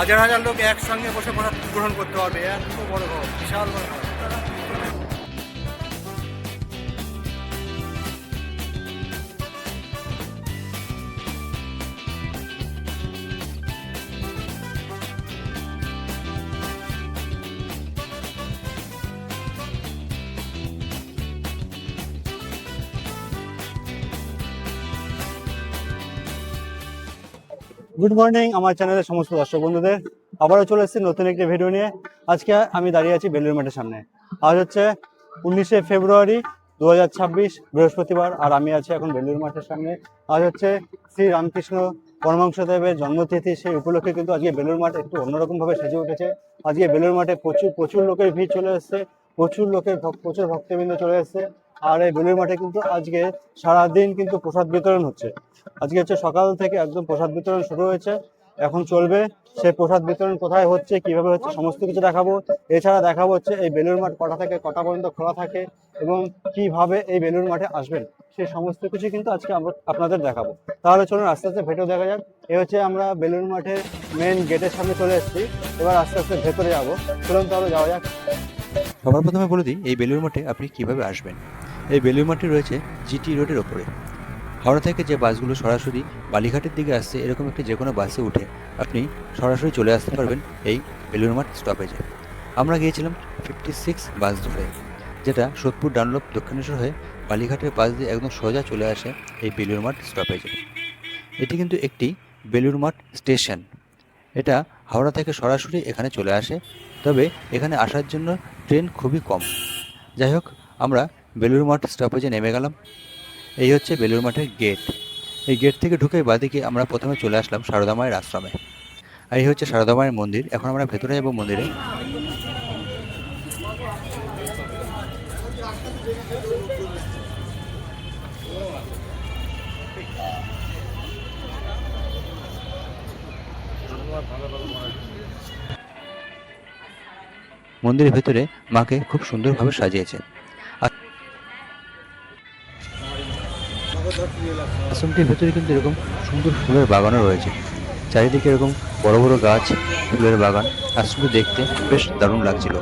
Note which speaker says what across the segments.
Speaker 1: হাজার হাজার লোক একসঙ্গে বসে প্রসাদ গ্রহণ করতে পারবে। এত বড় ঘর, বিশাল বড় ঘর। গুড মর্নিং আমার চ্যানেলের সমস্ত দর্শক বন্ধুদের। আবারও চলে এসেছি নতুন একটি ভিডিও নিয়ে। আজকে আমি দাঁড়িয়ে আছি বেলুর মাঠের সামনে। আজ হচ্ছে উনিশে ফেব্রুয়ারি দু হাজার ছাব্বিশ, বৃহস্পতিবার, আর আমি আছি এখন বেলুর মাঠের সামনে। আজ হচ্ছে শ্রী রামকৃষ্ণ পরমাংশদেবের জন্মতিথি। সেই উপলক্ষে কিন্তু আজকে বেলুর মাঠ একটু অন্যরকমভাবে সেজে উঠেছে। আজকে বেলুর মাঠে প্রচুর প্রচুর লোকের ভিড় চলে এসেছে। প্রচুর লোকের প্রচুর ভক্তবৃন্দ চলে এসেছে। আর এই বেলুর মাঠে কিন্তু আজকে সারাদিন কিন্তু প্রসাদ বিতরণ হচ্ছে। আজকে হচ্ছে সকাল থেকে একদম প্রসাদ বিতরণ শুরু হয়েছে। এখন চলবে। সেই প্রসাদ বিতরণ কোথায় হচ্ছে, কীভাবে হচ্ছে, সমস্ত কিছু দেখাবো। এছাড়া দেখাবো হচ্ছে এই বেলুর মাঠ কটা থেকে কটা পর্যন্ত খোলা থাকে এবং কীভাবে এই বেলুর মাঠে আসবেন, সেই সমস্ত কিছু কিন্তু আজকে আমরা আপনাদের দেখাবো। তাহলে চলুন আস্তে আস্তে ভেতরে দেখা যাক। এ হচ্ছে আমরা বেলুর মাঠে মেন গেটের সামনে চলে এসেছি। এবার আস্তে আস্তে ভেতরে যাব। চলুন তাহলে যাওয়া যাক।
Speaker 2: সবার প্রথমে বলে দিই, এই বেলুর মাঠে আপনি কীভাবে আসবেন? এই বেলুর মাঠটি রয়েছে জিটি রোডের ওপরে। হাওড়া থেকে যে বাসগুলো সরাসরি বালিঘাটের দিকে আসছে, এরকম একটি যে কোনো বাসে উঠে আপনি সরাসরি চলে আসতে পারবেন এই বেলুর মাঠ স্টপেজে। আমরা গিয়েছিলাম ফিফটি সিক্স বাস ধরে, যেটা সোদপুর ডানলপ দক্ষিণেশ্বর হয়ে বালিঘাটের বাস দিয়ে একদম সোজা চলে আসে এই বেলুর মাঠ স্টপেজে। এটি কিন্তু একটি বেলুর মাঠ স্টেশন। এটা হাওড়া থেকে সরাসরি এখানে চলে আসে, তবে এখানে আসার জন্য ট্রেন খুবই কম। যাই হোক, আমরা বেলুর মাঠ স্টপেজে নেমে গেলাম। এই হচ্ছে বেলুর মাঠের গেট এই গেট থেকে ঢুকে বাদিকে আমরা প্রথমে চলে আসলাম সারদা মায়ের আশ্রমে। আর এই হচ্ছে সারদা মায়ের মন্দির। এখন আমরা ভেতরে যাব মন্দিরে। মন্দিরের ভেতরে মাকে খুব সুন্দরভাবে সাজিয়েছে আশ্রমটির ভেতরে কিন্তু এরকম সুন্দর ফুলের বাগানও রয়েছে। চারিদিকে এরকম বড় বড় গাছ ফুলের বাগান। আশ্রমটি দেখতে বেশ দারুণ লাগছিল।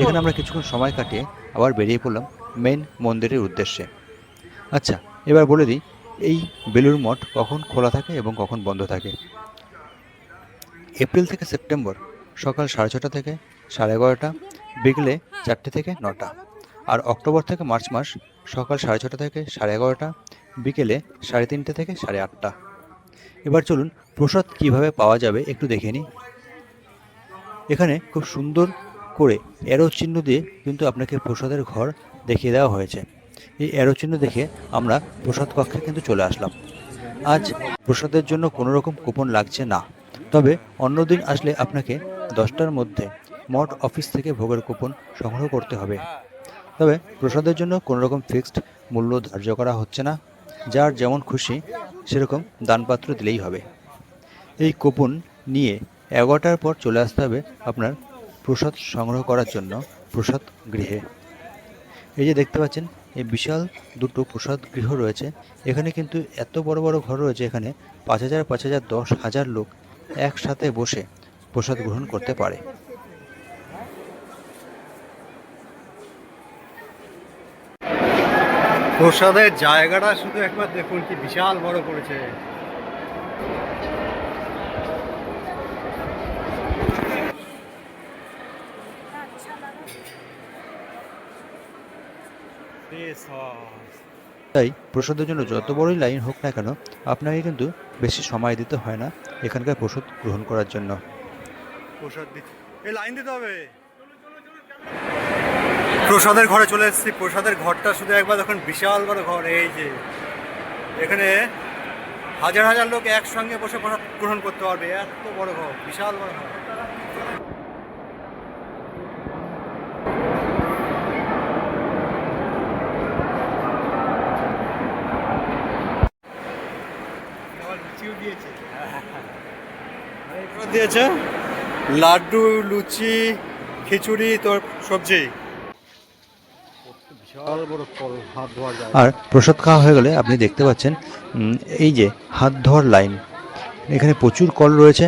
Speaker 2: এখানে আমরা কিছুক্ষণ সময় কাটিয়ে আবার বেরিয়ে পড়লাম মেন মন্দিরের উদ্দেশ্যে। আচ্ছা এবার বলে দিই এই বেলুর মঠ কখন খোলা থাকে এবং কখন বন্ধ থাকে? এপ্রিল থেকে সেপ্টেম্বর, সকাল সাড়ে ছটা থেকে সাড়ে এগারোটা, বিকেলে চারটে থেকে নটা। আর অক্টোবর থেকে মার্চ মাস, সকাল সাড়ে ছটা থেকে সাড়ে এগারোটা, বিকেলে সাড়ে তিনটে থেকে সাড়ে আটটা। এবার চলুন প্রসাদ কীভাবে পাওয়া যাবে একটু দেখে নিই। এখানে খুব সুন্দর করে অ্যারো চিহ্ন দিয়ে কিন্তু আপনাকে প্রসাদের ঘর দেখিয়ে দেওয়া হয়েছে। এই অ্যারো চিহ্ন দেখে আমরা প্রসাদ কক্ষে কিন্তু চলে আসলাম। আজ প্রসাদের জন্য কোনো রকম কুপন লাগছে না। তবে অন্যদিন আসলে আপনাকে দশটার মধ্যে মঠ অফিস থেকে ভোগের কুপন সংগ্রহ করতে হবে। তবে প্রসাদের জন্য কোনো রকম ফিক্সড মূল্য ধার্য করা হচ্ছে না। যার যেমন খুশি সেরকম দানপাত্র দিলেই হবে। এই কুপন নিয়ে এগারোটার পর চলে আসতে হবে আপনার প্রসাদ সংগ্রহ করার জন্য প্রসাদ গৃহে। এই যে দেখতে পাচ্ছেন এই বিশাল দুটো প্রসাদ গৃহ রয়েছে। এখানে কিন্তু এত বড় বড় ঘর রয়েছে এখানে, পাঁচ হাজার পাঁচ হাজার, দশ হাজার লোক একসাথে বসে প্রসাদ গ্রহণ করতে পারে।
Speaker 1: প্রসাদের জায়গাটা শুধু একবার দেখুন কি বিশাল বড় করেছে।
Speaker 2: তাই প্রসাদের জন্য যত বড়ই লাইন হোক না কেন, আপনাকে কিন্তু বেশি সময় দিতে হয় না এখানকার প্রসাদ গ্রহণ করার জন্য।
Speaker 1: প্রসাদ এই লাইন দিতে হবে। প্রসাদের ঘরে চলে এসেছি। প্রসাদের ঘরটা শুধু একবার দেখুন, বিশাল বড় ঘর। এই যে, এখানে হাজার হাজার লোক একসঙ্গে বসে প্রসাদ গ্রহণ করতে পারবে। এত বড় ঘর, বিশাল বড় ঘর। দিয়েছে? লাড্ডু লুচি খিচুড়ি তোর সবজি। বিশাল বড় কল হাত ধোয়া যায়
Speaker 2: আর প্রসাদ খাওয়া হয়ে গেলে আপনি দেখতে পাচ্ছেন এই যে হাত ধোয়ার লাইন। এখানে প্রচুর কল রয়েছে।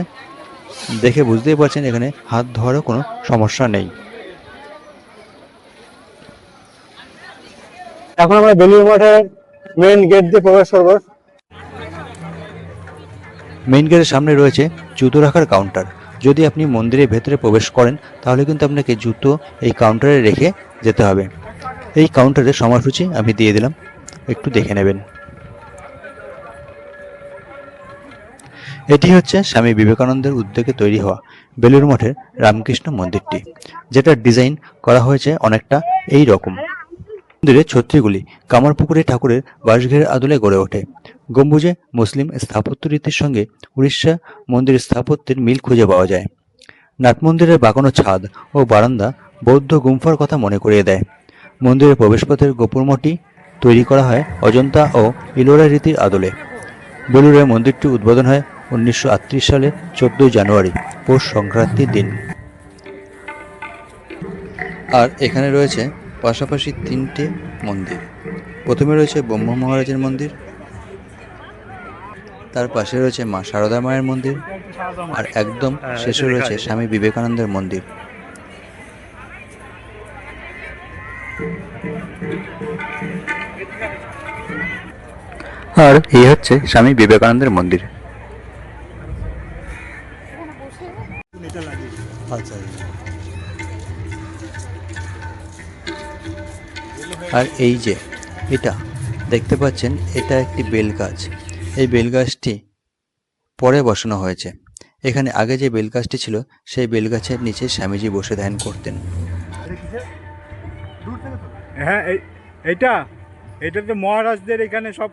Speaker 2: দেখে বুঝতেই পারছেন এখানে হাত ধোয়ারও কোনো সমস্যা নেই।
Speaker 1: এখন আমরা বেলুর মাঠের মেন গেট দিয়ে প্রবেশ করব।
Speaker 2: মেইন গেটের সামনে রয়েছে জুতো রাখার কাউন্টার যদি আপনি মন্দিরের ভেতরে প্রবেশ করেন, তাহলে কিন্তু আপনাকে জুতো এই কাউন্টারে রেখে যেতে হবে। এই কাউন্টারের সময়সূচি আমি দিয়ে দিলাম। একটু দেখে নেবেন। এটি হচ্ছে স্বামী বিবেকানন্দের উদ্যোগে তৈরি হওয়া বেলুর মঠের রামকৃষ্ণ মন্দিরটি, যেটার ডিজাইন করা হয়েছে অনেকটা এই রকম। মন্দিরের ছত্রিগুলি কামারপুকুরে ঠাকুরের বাসঘের আদলে গড়ে ওঠে। গম্বুজে মুসলিম স্থাপত্য রীতির সঙ্গে উড়িষ্যা মন্দির স্থাপত্যের মিল খুঁজে পাওয়া যায়। নাট মন্দিরের বাঁকানো ছাদ ও বারান্দা বৌদ্ধ গুম্ফার কথা মনে করিয়ে দেয়। মন্দিরের প্রবেশপথের গোপুরমটি তৈরি করা হয় অজন্তা ও ইলোরা রীতির আদলে। বেলুড়ের মন্দিরটি উদ্বোধন হয় উনিশশো আটত্রিশ সালে চোদ্দই জানুয়ারি, পৌষ সংক্রান্তির দিন। আর এখানে রয়েছে পাশাপাশি তিনটে মন্দির। প্রথমে রয়েছে ব্রহ্ম মহারাজের মন্দির। তার পাশে রয়েছে মা সারদা মায়ের মন্দির। আর একদম
Speaker 1: হ্যাঁ,
Speaker 2: শেষে রয়েছে স্বামী বিবেকানন্দের মন্দির। আর এই হচ্ছে স্বামী বিবেকানন্দের মন্দির।
Speaker 1: আচ্ছা।
Speaker 2: আর এই যে এটা দেখতে পাচ্ছেন এটা একটি বেল গাছ। এই বেল গাছটি পরে বসানো হয়েছে। এখানে আগে যে বেল গাছটি ছিল সেই বেল গাছের নিচে স্বামীজি বসে ধ্যান করতেন।
Speaker 3: হ্যাঁ এইটা এটা তো মহারাজদের এখানে সব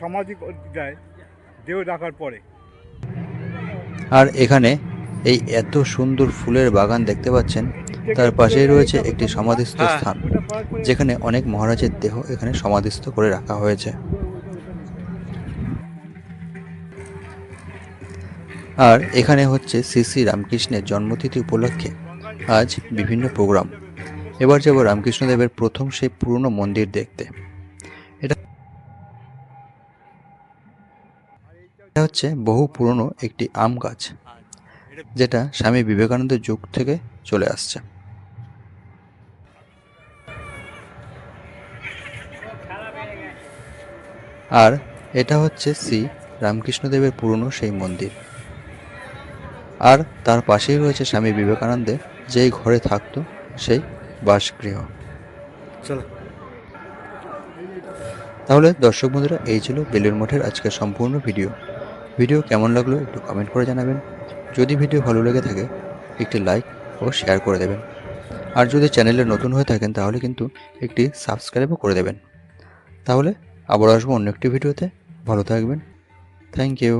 Speaker 3: সমাধি যায় দেহ রাখার পরে।
Speaker 2: আর এখানে এই এত সুন্দর ফুলের বাগান দেখতে পাচ্ছেন তার পাশেই রয়েছে একটি সমাধিস্থ
Speaker 1: হ্যাঁ।
Speaker 2: স্থান। যেখানে অনেক মহারাজের দেহ এখানে সমাধিস্থ করে রাখা হয়েছে। আর এখানে হচ্ছে শ্রী শ্রী রামকৃষ্ণের জন্মতিথি উপলক্ষে আজ বিভিন্ন প্রোগ্রাম। এবার যাব রামকৃষ্ণদেবের প্রথম সেই পুরনো মন্দির দেখতে। এটা হচ্ছে বহু পুরনো একটি আম গাছ, যেটা স্বামী বিবেকানন্দের যুগ থেকে চলে আসছে। আর এটা হচ্ছে শ্রী রামকৃষ্ণদেবের পুরনো সেই মন্দির। আর তার পাশেই রয়েছে স্বামী বিবেকানন্দের যেই ঘরে থাকতো সেই বাসগৃহ।
Speaker 1: চলো।
Speaker 2: তাহলে দর্শক বন্ধুরা এই ছিল বেলুর মঠের আজকের সম্পূর্ণ ভিডিও। ভিডিও কেমন লাগল একটু কমেন্ট করে জানাবেন। যদি ভিডিও ভালো লেগে থাকে একটি লাইক ও শেয়ার করে দেবেন। আর যদি চ্যানেলে নতুন হয়ে থাকেন তাহলে কিন্তু একটি সাবস্ক্রাইবও করে দেবেন। তাহলে আবার আসব অন্য একটি ভিডিওতে। ভালো থাকবেন। Thank you